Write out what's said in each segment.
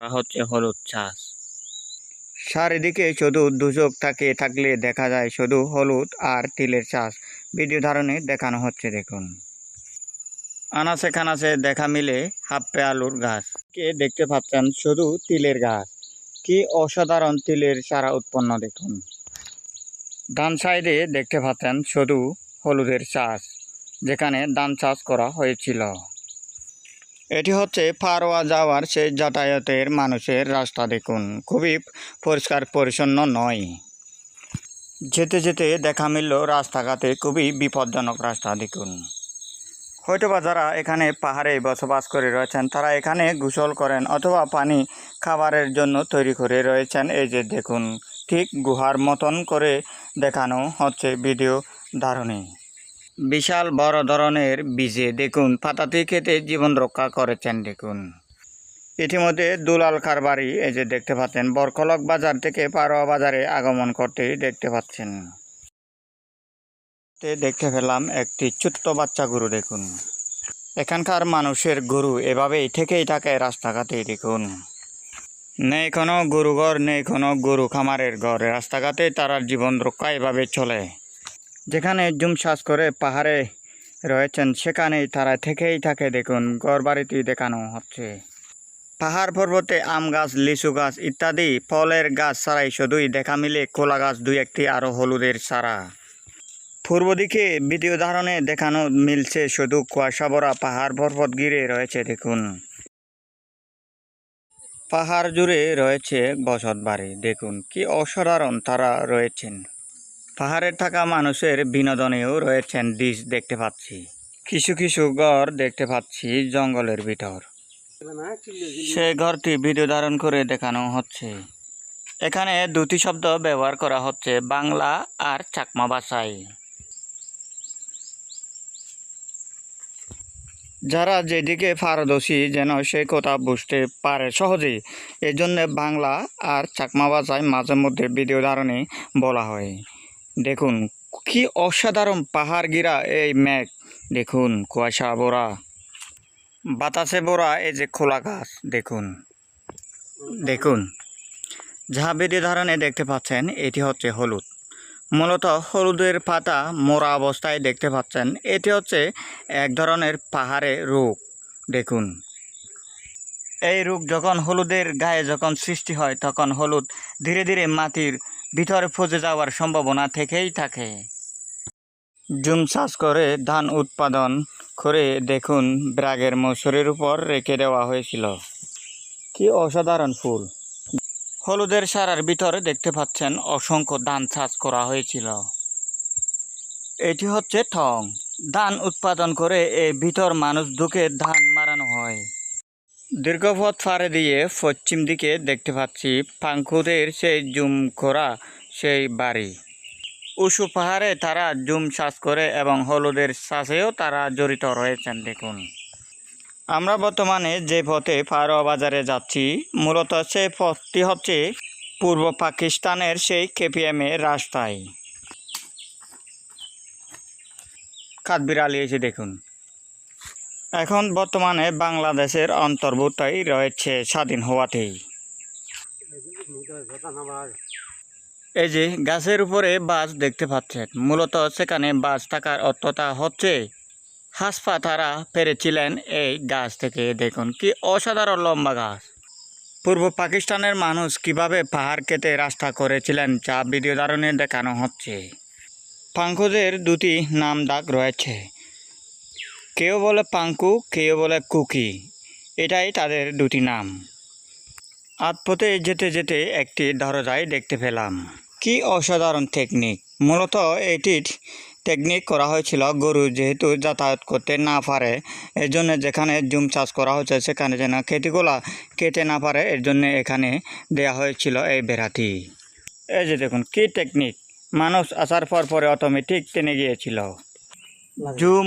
করা হচ্ছে হলুদ চাষ। চারিদিকে শুধু দুচোখ তাকিয়ে থাকলে দেখা যায় শুধু হলুদ আর তিলের চাষ। ভিডিও ধারণে দেখানো হচ্ছে, দেখুন। আনাচে কানাচে দেখা মিলে হাপ্পে আলুর গাছ। কে দেখতে পাচ্ছেন শুধু তিলের গাছ? কি অসাধারণ তিলের চারা উৎপন্ন, দেখুন। ডান সাইডে দেখতে পাচ্ছেন শুধু হলুদের চাষ, যেখানে ধান চাষ করা হয়েছিল। এটি হচ্ছে পারোয়া যাওয়ার সেই যাতায়াতের মানুষের রাস্তা দেখুন। খুবই পরিষ্কার, পরিচ্ছন্ন নয়। যেতে যেতে দেখা মিলল রাস্তাঘাটে খুবই বিপজ্জনক রাস্তা দেখুন। হয়তোবা যারা এখানে পাহাড়ে বসবাস করে রয়েছেন, তারা এখানে গোসল করেন অথবা পানি খাবারের জন্য তৈরি করে রয়েছেন। এই যে দেখুন, ঠিক গুহার মতন করে দেখানো হচ্ছে ভিডিও ধারণে। বিশাল বড় ধরনের বীজে দেখুন পাতাতে খেতে জীবন রক্ষা করেছেন, দেখুন। ইতিমধ্যে দুলাল কারবারি এই যে দেখতে পাচ্ছেন বরকলক বাজার থেকে পারোয়া বাজারে আগমন করতে দেখতে পাচ্ছেন। দেখতে পেলাম একটি ছোট্ট বাচ্চা গরু, দেখুন। এখানকার মানুষের গরু এভাবেই থেকেই থাকে রাস্তাঘাটে, দেখুন। নেই কোনো গরু ঘর নেই কোনো গরু খামারের ঘর, রাস্তাঘাটে তারা জীবন রক্ষা এভাবে চলে। যেখানে জুম শ্বাস করে পাহাড়ে রয়েছেন, সেখানেই তারা থেকেই থাকে। দেখুন, ঘর বাড়িটি দেখানো হচ্ছে। পাহাড় পর্বতে আম গাছ, লিচু গাছ ইত্যাদি, ফলের গাছ ছাড়াই শুধুই দেখা মিলে। কোলা গাছ দুই একটি, আরও হলুদের চারা। পূর্ব দিকে ভিডিও ধারণে দেখানো মিলছে শুধু কুয়াশা ভরা পাহাড় পর্বত ঘিরে রয়েছে, দেখুন। পাহাড় জুড়ে রয়েছে বসত বাড়ি দেখুন কি অসাধারণ তারা রয়েছেন। পাহাড়ে থাকা মানুষের বিনোদনেও রয়েছেন ডিশ দেখতে পাচ্ছি। কিছু কিছু ঘর দেখতে পাচ্ছি জঙ্গলের ভিতর। সে ঘরটি ভিডিও ধারণ করে দেখানো হচ্ছে। এখানে দুটি শব্দ ব্যবহার করা হচ্ছে, বাংলা আর চাকমা ভাষায়। যারা যেদিকে পারদর্শী যেন সেই কথা বুঝতে পারে সহজেই এই জন্য বাংলা আর চাকমা ভাষায় মাঝে মধ্যে ভিডিও ধারণে বলা হয়। দেখুন, কি অসাধারণ পাহাড় গিরা এই মেঘ। দেখুন, কুয়াশা ভরা, বাতাসে ভরা এই যে খোলা গাছ, দেখুন। দেখুন যা ভিডিও ধারণে দেখতে পাচ্ছেন, এটি হচ্ছে হলুদ। মূলত হলুদের পাতা মোড়া অবস্থায় দেখতে পাচ্ছেন, এটি হচ্ছে এক ধরনের পাহাড়ে রোগ দেখুন, এই রোগ যখন হলুদের গায়ে যখন সৃষ্টি হয়, তখন হলুদ ধীরে ধীরে মাটির ভিতরে পচে যাওয়ার সম্ভাবনা থেকেই থাকে। জুম চাষ করে ধান উৎপাদন করে দেখুন ব্রাগের মসুরের উপর রেখে দেওয়া হয়েছিল। কি অসাধারণ ফুল। হলুদের সারার ভিতরে দেখতে পাচ্ছেন অসংখ্য ধান চাষ করা হয়েছিল। এটি হচ্ছে ঠং। ধান উৎপাদন করে এই ভিতর মানুষ ঢুকে ধান মারানো হয়। দীর্ঘপথ ফাড়ে দিয়ে পশ্চিম দিকে দেখতে পাচ্ছি পাঙ্কুদের সেই জুম করা সেই বাড়ি। উঁচু পাহাড়ে তারা জুম চাষ করে এবং হলুদের চাষেও তারা জড়িত রয়েছেন, দেখুন। আমরা বর্তমানে যে পথে ফারোয়া বাজারে যাচ্ছি, মূলত সেই পথটি হচ্ছে পূর্ব পাকিস্তানের সেই কেপিএমের রাস্তায়। কাঠবিড়ালি এসে দেখুন। এখন বর্তমানে বাংলাদেশের অন্তর্ভুক্তই রয়েছে স্বাধীন হওয়াতেই এই যে গাছের উপরে বাস দেখতে পাচ্ছেন, মূলত সেখানে বাস থাকার অর্থটা হচ্ছে হাসপা তারা পেরেছিলেন এই গাছ থেকে। দেখুন, কি অসাধারণ লম্বা গাছ। পূর্ব পাকিস্তানের মানুষ কীভাবে পাহাড় কেটে রাস্তা করেছিলেন যা ভিডিও ধারণে দেখানো হচ্ছে। পাঙ্কুদের দুটি নাম ডাক রয়েছে। কেউ বলে পাঙ্কু, কেউ বলে কুকি। এটাই তাদের দুটি নাম। আতপথে যেতে যেতে একটি দরজায় দেখতে পেলাম। কি অসাধারণ টেকনিক মূলত এটির টেকনিক করা হয়েছিল গরু যেহেতু যাতায়াত করতে না পারে এর জন্য যেখানে জুম চাষ করা হয়েছে সেখানে যেন খেতিগুলা কেটে না পারে এর জন্য এখানে দেয়া হয়েছিল এই বেড়াটি। এই যে দেখুন, কি টেকনিক মানুষ আসার পর পরে অটোমেটিক টেনে গিয়েছিল। জুম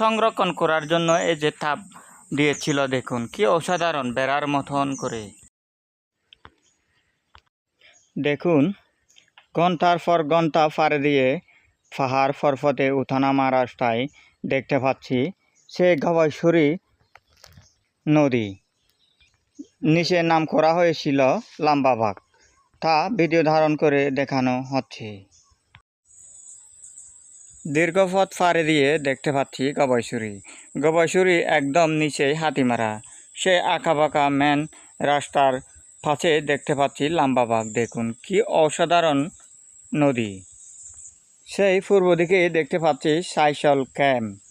সংরক্ষণ করার জন্য এই যে তাপ দিয়েছিল, দেখুন, কি অসাধারণ, বেড়ার মতন করে। দেখুন, ঘণ্টার পর ঘণ্টা পাড়ে দিয়ে পাহাড় পর্বতে উঠানামা রাস্তায় দেখতে পাচ্ছি সে গাওয়াইশ্বরী নদী। নিচে নাম করা হয়েছিল লাম্বাবাগ তা ভিডিও ধারণ করে দেখানো হচ্ছে। দীর্ঘ পথ পাড়ি দিয়ে দেখতে পাচ্ছি গবয়সুরি গবয়সুরি একদম নিচেই হাতিমারা সে আঁকাবাঁকা ম্যান রাস্তার পাশে দেখতে পাচ্ছি লাম্বাবাগ দেখুন, কি অসাধারণ নদী। সেই পূর্ব দিকে দেখতে পাচ্ছি সাইসল ক্যাম্প।